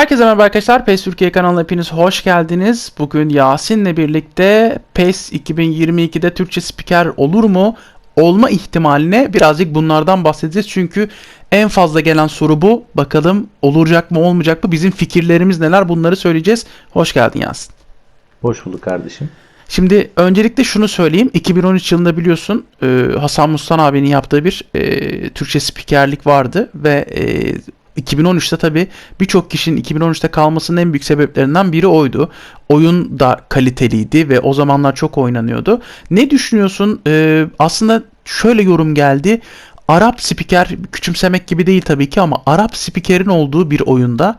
Herkese merhaba arkadaşlar. PES Türkiye kanalına hepiniz hoş geldiniz. Bugün Yasin'le birlikte PES 2022'de Türkçe spiker olur mu? Olma ihtimaline birazcık bunlardan bahsedeceğiz. Çünkü en fazla gelen soru bu. Bakalım olacak mı olmayacak mı? Bizim fikirlerimiz neler? Bunları söyleyeceğiz. Hoş geldin Yasin. Hoş bulduk kardeşim. Şimdi öncelikle şunu söyleyeyim. 2013 yılında biliyorsun e, Hasan Mustan abinin yaptığı bir e, Türkçe spikerlik vardı ve e, 2013'te tabii birçok kişinin 2013'te kalmasının en büyük sebeplerinden biri oydu. Oyun da kaliteliydi ve o zamanlar çok oynanıyordu. Ne düşünüyorsun? E, aslında şöyle yorum geldi. Arap spiker küçümsemek gibi değil tabii ki ama Arap spikerin olduğu bir oyunda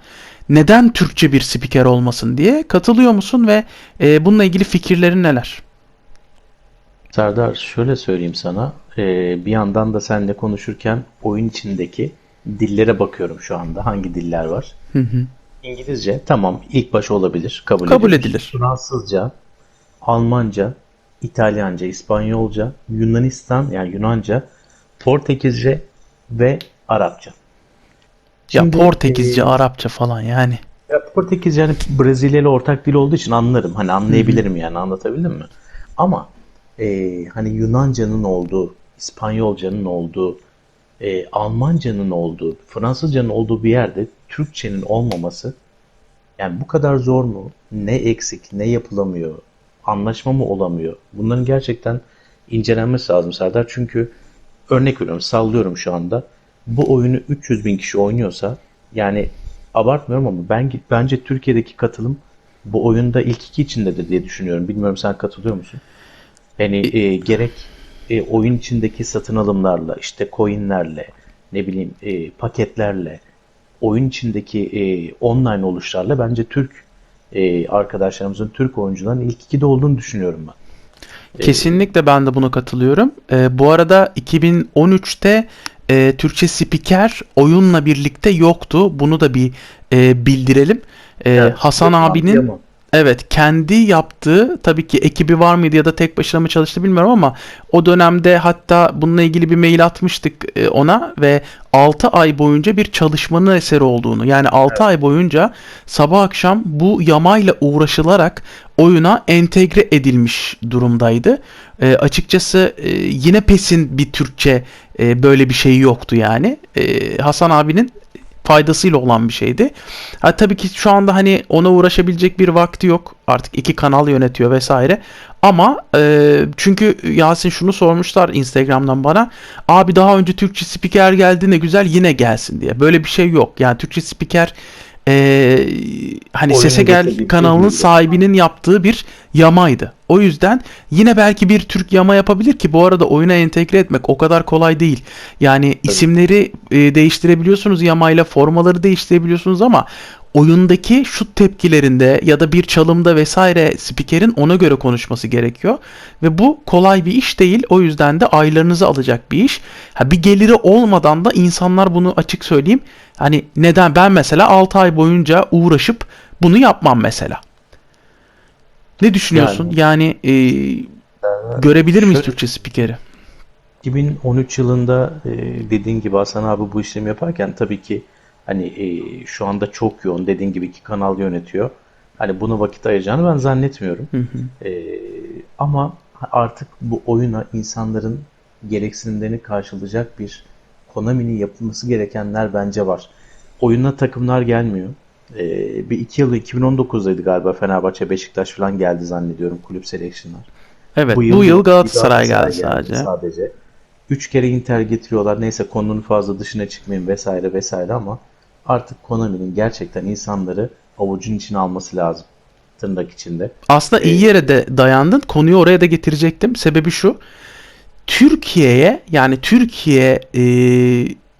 neden Türkçe bir spiker olmasın diye katılıyor musun ve e, bununla ilgili fikirlerin neler? Serdar şöyle söyleyeyim sana. Ee, bir yandan da seninle konuşurken oyun içindeki dillere bakıyorum şu anda. Hangi diller var? Hı hı. İngilizce tamam ilk baş olabilir. Kabul, Kabul edilir. edilir. Fransızca, Almanca, İtalyanca, İspanyolca, Yunanistan yani Yunanca, Portekizce ve Arapça. Ya Şimdi, Portekizce, e, Arapça falan yani. Ya Portekizce yani Brezilya ile ortak dil olduğu için anlarım. Hani anlayabilirim yani anlatabildim mi? Ama e, hani Yunanca'nın olduğu, İspanyolcanın olduğu, e, Almanca'nın olduğu, Fransızcanın olduğu bir yerde Türkçenin olmaması yani bu kadar zor mu? Ne eksik, ne yapılamıyor? Anlaşma mı olamıyor? Bunların gerçekten incelenmesi lazım Serdar. Çünkü örnek veriyorum, sallıyorum şu anda. Bu oyunu 300 bin kişi oynuyorsa yani abartmıyorum ama ben bence Türkiye'deki katılım bu oyunda ilk iki içindedir diye düşünüyorum. Bilmiyorum sen katılıyor musun? Yani e, gerek e, oyun içindeki satın alımlarla, işte coinlerle, ne bileyim e, paketlerle, oyun içindeki e, online oluşlarla bence Türk e, arkadaşlarımızın, Türk oyuncuların ilk ikide olduğunu düşünüyorum ben. Kesinlikle ben de buna katılıyorum. E, bu arada 2013'te e, Türkçe spiker oyunla birlikte yoktu. Bunu da bir e, bildirelim. E, Evet, Hasan abinin Yaman. Evet kendi yaptığı tabii ki ekibi var mıydı ya da tek başına mı çalıştı bilmiyorum ama o dönemde hatta bununla ilgili bir mail atmıştık e, ona ve 6 ay boyunca bir çalışmanın eseri olduğunu yani 6 ay boyunca sabah akşam bu yamayla uğraşılarak oyuna entegre edilmiş durumdaydı. E, açıkçası e, yine PES'in bir Türkçe e, böyle bir şeyi yoktu yani. E, Hasan abinin faydasıyla olan bir şeydi. Ha, tabii ki şu anda hani ona uğraşabilecek bir vakti yok. Artık iki kanal yönetiyor vesaire. Ama e, çünkü Yasin şunu sormuşlar Instagram'dan bana. Abi daha önce Türkçe spiker geldi ne güzel yine gelsin diye. Böyle bir şey yok. Yani Türkçe spiker e, hani Sese Gel kanalının sahibinin yaptığı bir yamaydı. O yüzden yine belki bir Türk yama yapabilir ki bu arada oyuna entegre etmek o kadar kolay değil. Yani isimleri e, değiştirebiliyorsunuz yamayla formaları değiştirebiliyorsunuz ama oyundaki şut tepkilerinde ya da bir çalımda vesaire spikerin ona göre konuşması gerekiyor. Ve bu kolay bir iş değil. O yüzden de aylarınızı alacak bir iş. Ha, bir geliri olmadan da insanlar bunu açık söyleyeyim. Hani neden ben mesela 6 ay boyunca uğraşıp bunu yapmam mesela. Ne düşünüyorsun? Yani, e, görebilir miyiz şöyle- Türkçe spikeri? 2013 yılında e, dediğin gibi Hasan abi bu işlemi yaparken tabii ki hani e, şu anda çok yoğun dediğin gibi iki kanal yönetiyor. Hani bunu vakit ayıracağını ben zannetmiyorum. E, ama artık bu oyuna insanların gereksinimlerini karşılayacak bir Konami'nin yapılması gerekenler bence var. Oyuna takımlar gelmiyor. E, bir iki yıl 2019'daydı galiba Fenerbahçe, Beşiktaş falan geldi zannediyorum kulüp seleksiyonlar. Evet, bu yıl, bir Galatasaray geldi sadece. sadece. Üç kere Inter getiriyorlar. Neyse konunun fazla dışına çıkmayın vesaire vesaire ama artık Konami'nin gerçekten insanları avucun içine alması lazım. Tırnak içinde. Aslında iyi yere de dayandın. Konuyu oraya da getirecektim. Sebebi şu. Türkiye'ye yani Türkiye e,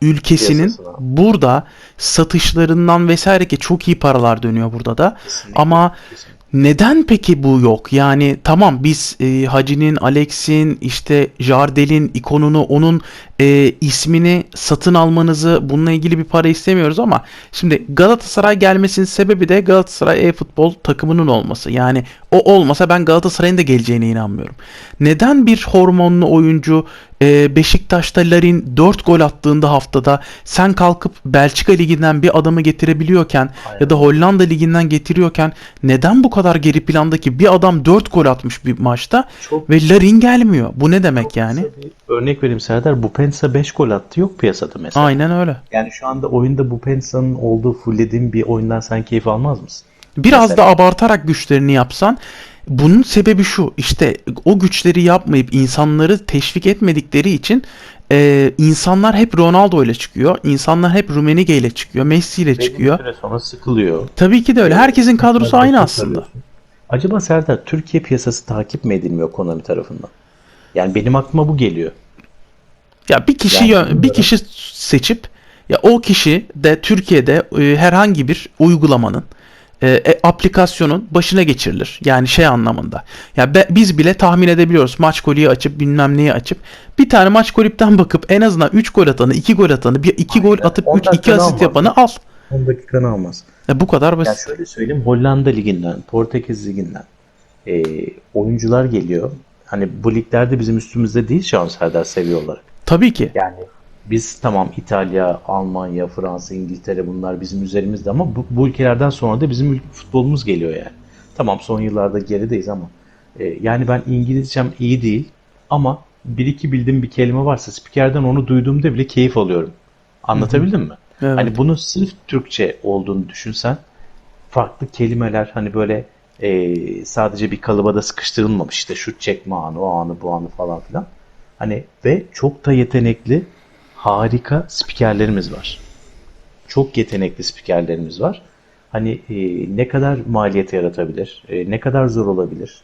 ülkesinin Piyasasına. burada satışlarından vesaire ki çok iyi paralar dönüyor burada da. Kesinlikle, Ama kesinlikle. Neden peki bu yok? Yani tamam biz e, Hacı'nin, Alex'in, işte Jardel'in ikonunu, onun e, ismini satın almanızı bununla ilgili bir para istemiyoruz ama şimdi Galatasaray gelmesinin sebebi de Galatasaray e-futbol takımının olması. Yani O olmasa ben Galatasaray'ın da geleceğine inanmıyorum. Neden bir hormonlu oyuncu e, Beşiktaş'ta Larin 4 gol attığında haftada sen kalkıp Belçika liginden bir adamı getirebiliyorken ya da Hollanda liginden getiriyorken neden bu kadar geri plandaki bir adam 4 gol atmış bir maçta Çok ve Larin gelmiyor? Bu ne demek yani? Örnek vereyim Serdar. Bupensa 5 gol attı yok piyasada mesela. Aynen öyle. Yani şu anda oyunda Bupensa'nın olduğu fulllediğin bir oyundan sen keyif almaz mısın? Biraz Mesela. da abartarak güçlerini yapsan bunun sebebi şu işte o güçleri yapmayıp insanları teşvik etmedikleri için e, insanlar hep Ronaldo ile çıkıyor. insanlar hep Rumenige ile çıkıyor. Messi ile çıkıyor. Bir süre sonra sıkılıyor. Tabii ki de öyle. Herkesin kadrosu aynı aslında. Acaba Serdar Türkiye piyasası takip mi edilmiyor Konami tarafından? Yani benim aklıma bu geliyor. Ya bir kişi Yani bir kişi seçip ya o kişi de Türkiye'de e, herhangi bir uygulamanın e, e, aplikasyonun başına geçirilir. Yani şey anlamında. Ya be- biz bile tahmin edebiliyoruz. Maç golü açıp bilmem neyi açıp bir tane maç golüpten bakıp en azından 3 gol atanı, 2 gol atanı, bir 2 gol atıp 3 Ondan 2 fena asist olmaz. yapanı al. 10 dakikanı almaz. Ya bu kadar Ya basit. şöyle söyleyeyim Hollanda liginden, Portekiz liginden e, oyuncular geliyor. Hani bu liglerde bizim üstümüzde değil şu an Serdar seviye olarak. Tabii ki. Yani biz tamam İtalya, Almanya, Fransa, İngiltere bunlar bizim üzerimizde ama bu, bu ülkelerden sonra da bizim futbolumuz geliyor yani. Tamam son yıllarda gerideyiz ama e, yani ben İngilizcem iyi değil ama bir iki bildiğim bir kelime varsa spikerden onu duyduğumda bile keyif alıyorum. Anlatabildim mi? Evet. Hani bunu sırf Türkçe olduğunu düşünsen farklı kelimeler hani böyle e, sadece bir kalıba da sıkıştırılmamış işte şut çekme anı, o anı, bu anı falan filan. Hani ve çok da yetenekli, harika spikerlerimiz var. Çok yetenekli spikerlerimiz var. Hani e, ne kadar maliyet yaratabilir, e, ne kadar zor olabilir.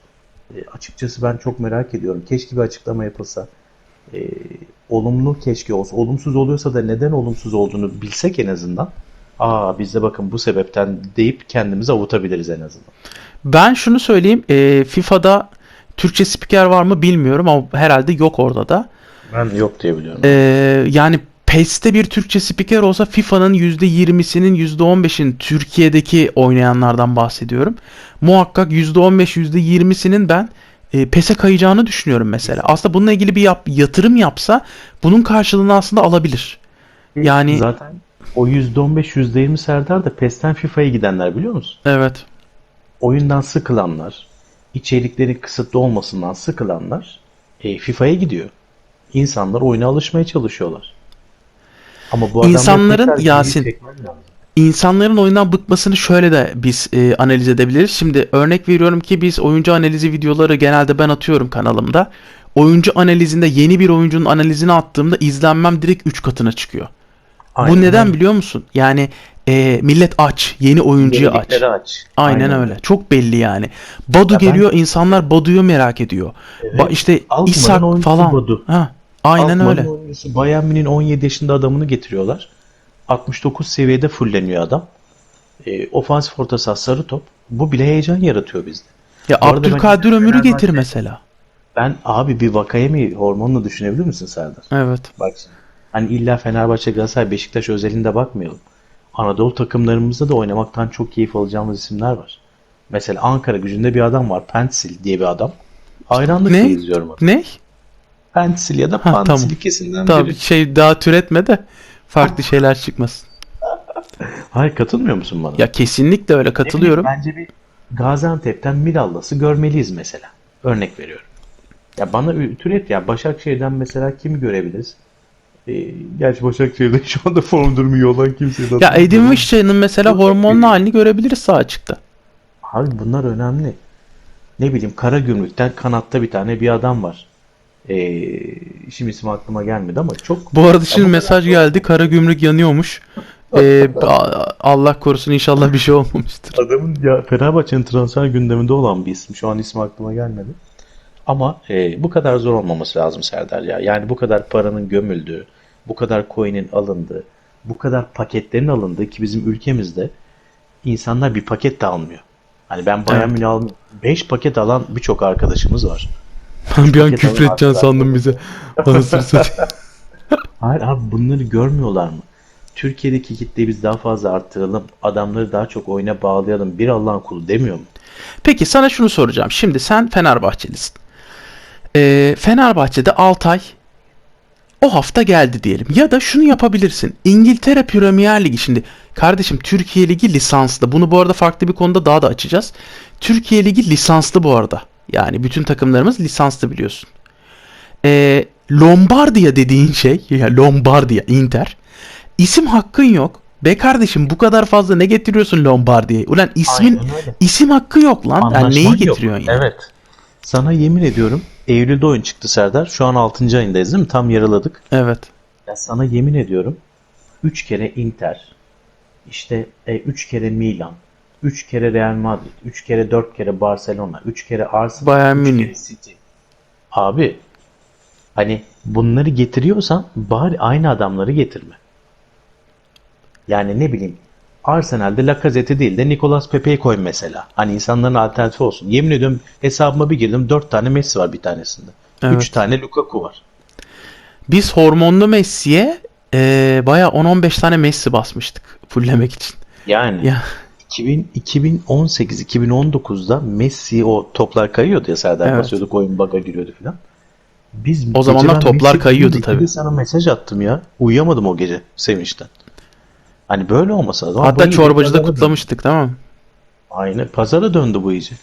E, açıkçası ben çok merak ediyorum. Keşke bir açıklama yapılsa. E, olumlu keşke olsa. Olumsuz oluyorsa da neden olumsuz olduğunu bilsek en azından. Aa biz de bakın bu sebepten deyip kendimizi avutabiliriz en azından. Ben şunu söyleyeyim. e, FIFA'da Türkçe spiker var mı bilmiyorum ama herhalde yok orada da. Ben yok diye biliyorum. Ee, yani PES'te bir Türkçe spiker olsa FIFA'nın %20'sinin %15'in Türkiye'deki oynayanlardan bahsediyorum. Muhakkak %15 %20'sinin ben e, PES'e kayacağını düşünüyorum mesela. Aslında bununla ilgili bir yap- yatırım yapsa bunun karşılığını aslında alabilir. Yani Zaten o %15 %20 Serdar da PES'ten FIFA'ya gidenler biliyor musun? evet. Oyundan sıkılanlar, içeriklerin kısıtlı olmasından sıkılanlar e, FIFA'ya gidiyor. İnsanlar oyuna alışmaya çalışıyorlar. Ama bu İnsanların- Yasin. İnsanların oyundan bıkmasını şöyle de biz e, analiz edebiliriz. Şimdi örnek veriyorum ki biz oyuncu analizi videoları genelde ben atıyorum kanalımda. Oyuncu analizinde yeni bir oyuncunun analizini attığımda izlenmem direkt 3 katına çıkıyor. Aynen Bu neden biliyor musun? Yani e, millet aç, yeni oyuncuyu aç. Aç. Aynen, öyle. Çok belli yani. Badu Ya ben- geliyor, insanlar Badu'yu merak ediyor. Evet. Ba- işte İshak oyuncusu falan. Badu. Ha, aynen öyle. oyuncusu Bayern Münih'in 17 yaşında adamını getiriyorlar. 69 seviyede fulleniyor adam. E, ofansif orta saha sarı top. Bu bile heyecan yaratıyor bizde. Ya Bu arada ben Abdülkadir Ömür'ü Fenerbahçe- getir mesela. Ben abi bir Vakayemi hormonunu düşünebilir misin Serdar? Evet. Bak şimdi. Hani illa Fenerbahçe, Galatasaray, Beşiktaş özelinde bakmayalım. Anadolu takımlarımızda da oynamaktan çok keyif alacağımız isimler var. Mesela Ankara gücünde bir adam var. Pensil diye bir adam. Hayranlıkla Ne? izliyorum onu. Ne? Pensil ya da Ha, Pansil tamam. ikisinden Tabii biri. şey daha türetme de farklı şeyler çıkmasın. Hayır katılmıyor musun bana? Ya kesinlikle öyle katılıyorum. Bileyim, Bence bir Gaziantep'ten Mirallası görmeliyiz mesela. Örnek veriyorum. Ya bana türet ya Başakşehir'den mesela kimi görebiliriz? Ee, gerçi Başakşehir'de şu anda form durumu iyi olan kimseyi Ya Edin. Mişça'nın mesela Çok hormonlu halini görebiliriz sağ açıkta. Abi bunlar önemli. Ne bileyim Karagümrük'ten kanatta bir tane bir adam var. Ee, şimdi ismi aklıma gelmedi ama çok Bu arada şimdi bu mesaj kadar- geldi. Karagümrük yanıyormuş. Ee, Allah korusun inşallah bir şey olmamıştır. Adamın ya Fenerbahçe'nin transfer gündeminde olan bir isim. Şu an ismi aklıma gelmedi. Ama e, bu kadar zor olmaması lazım Serdar ya. Yani bu kadar paranın gömüldüğü, bu kadar coin'in alındığı, bu kadar paketlerin alındığı ki bizim ülkemizde insanlar bir paket de almıyor. Hani ben Bayern Evet. Münih almıyorum. 5 paket alan birçok arkadaşımız var. Bir an küfür edeceksin sandım bize. Anasını satayım. Hayır abi bunları görmüyorlar mı? Türkiye'deki kitleyi biz daha fazla arttıralım, adamları daha çok oyuna bağlayalım, bir Allah'ın kulu demiyor mu? Peki sana şunu soracağım. Şimdi sen Fenerbahçelisin. Ee, Fenerbahçe'de Altay o hafta geldi diyelim. Ya da şunu yapabilirsin. İngiltere Premier Ligi şimdi kardeşim Türkiye Ligi lisanslı. Bunu bu arada farklı bir konuda daha da açacağız. Türkiye Ligi lisanslı bu arada. Yani bütün takımlarımız lisanslı biliyorsun. Ee, Lombardia dediğin şey ya Lombardia Inter isim hakkın yok. Be kardeşim bu kadar fazla ne getiriyorsun Lombardia'ya? Ulan ismin isim hakkı yok lan. Yani Anlaşman neyi yok. getiriyorsun ya? Evet. Sana yemin ediyorum Eylül'de oyun çıktı Serdar. Şu an 6. ayındayız değil mi? Tam yarıladık. Evet. Ya sana yemin ediyorum 3 kere Inter, işte 3 kere Milan, 3 kere Real Madrid, 3 kere 4 kere Barcelona, 3 kere Arsenal, Bayern üç Münih. City. Abi hani bunları getiriyorsan bari aynı adamları getirme. Yani ne bileyim Arsenal'de Lacazette'i değil de Nicolas Pepe'yi koy mesela. Hani insanların alternatifi olsun. Yemin ediyorum hesabıma bir girdim 4 tane Messi var bir tanesinde. 3 Evet. tane Lukaku var. Biz hormonlu Messi'ye e, baya 10-15 tane Messi basmıştık fullemek için. Yani Ya 2000, 2018 2019'da Messi o toplar kayıyordu ya Serdar Evet. basıyorduk oyun baga giriyordu filan. Biz O zamanlar toplar Messi kayıyordu tabii. sana mesaj attım ya. Uyuyamadım o gece sevinçten. Hani böyle olmasa hatta çorbacıda kutlamıştık tamam mı? Aynen. Pazara döndü bu iyice.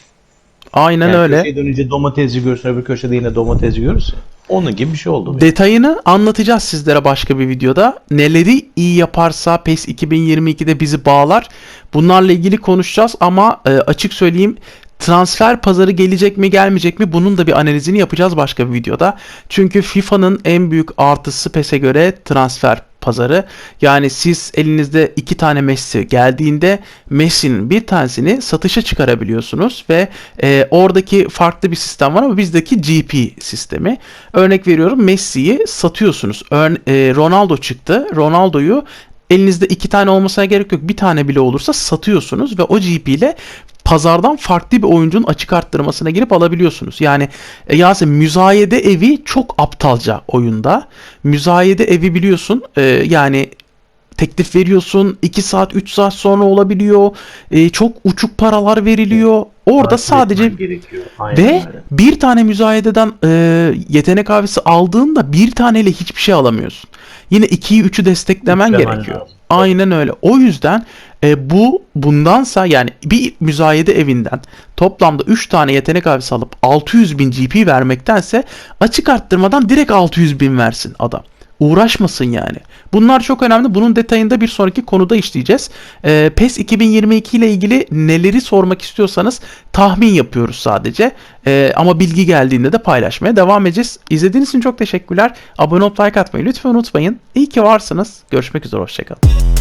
Aynen Yani öyle. köşeye dönünce domatesci görürsün öbür köşede yine domatesci görürsün. Onun gibi bir şey oldu. Detayını anlatacağız sizlere başka bir videoda. Neleri iyi yaparsa PES 2022'de bizi bağlar. Bunlarla ilgili konuşacağız ama e, açık söyleyeyim transfer pazarı gelecek mi gelmeyecek mi bunun da bir analizini yapacağız başka bir videoda. Çünkü FIFA'nın en büyük artısı PES'e göre transfer pazarı. Yani siz elinizde iki tane Messi geldiğinde Messi'nin bir tanesini satışa çıkarabiliyorsunuz ve e, oradaki farklı bir sistem var ama bizdeki GP sistemi. Örnek veriyorum Messi'yi satıyorsunuz. Ör- e, Ronaldo çıktı. Ronaldo'yu elinizde iki tane olmasına gerek yok. Bir tane bile olursa satıyorsunuz ve o GP ile pazardan farklı bir oyuncunun açık arttırmasına girip alabiliyorsunuz. Yani e, Yasin müzayede evi çok aptalca oyunda. Müzayede evi biliyorsun e, yani teklif veriyorsun 2 saat 3 saat sonra olabiliyor. E, çok uçuk paralar veriliyor. Orada Takip sadece ve öyle. bir tane müzayededen e, yetenek avcısı aldığında bir taneyle hiçbir şey alamıyorsun. Yine 2'yi 3'ü desteklemen Yüklemen gerekiyor. lazım. Aynen öyle. O yüzden e, bu bundansa yani bir müzayede evinden toplamda 3 tane yetenek avcısı alıp 600 bin GP vermektense açık arttırmadan direkt 600 bin versin adam. Uğraşmasın yani. Bunlar çok önemli. Bunun detayında bir sonraki konuda işleyeceğiz. Ee, PES 2022 ile ilgili neleri sormak istiyorsanız tahmin yapıyoruz sadece. Ee, ama bilgi geldiğinde de paylaşmaya devam edeceğiz. İzlediğiniz için çok teşekkürler. Abone olup like atmayı lütfen unutmayın. İyi ki varsınız. Görüşmek üzere. Hoşçakalın.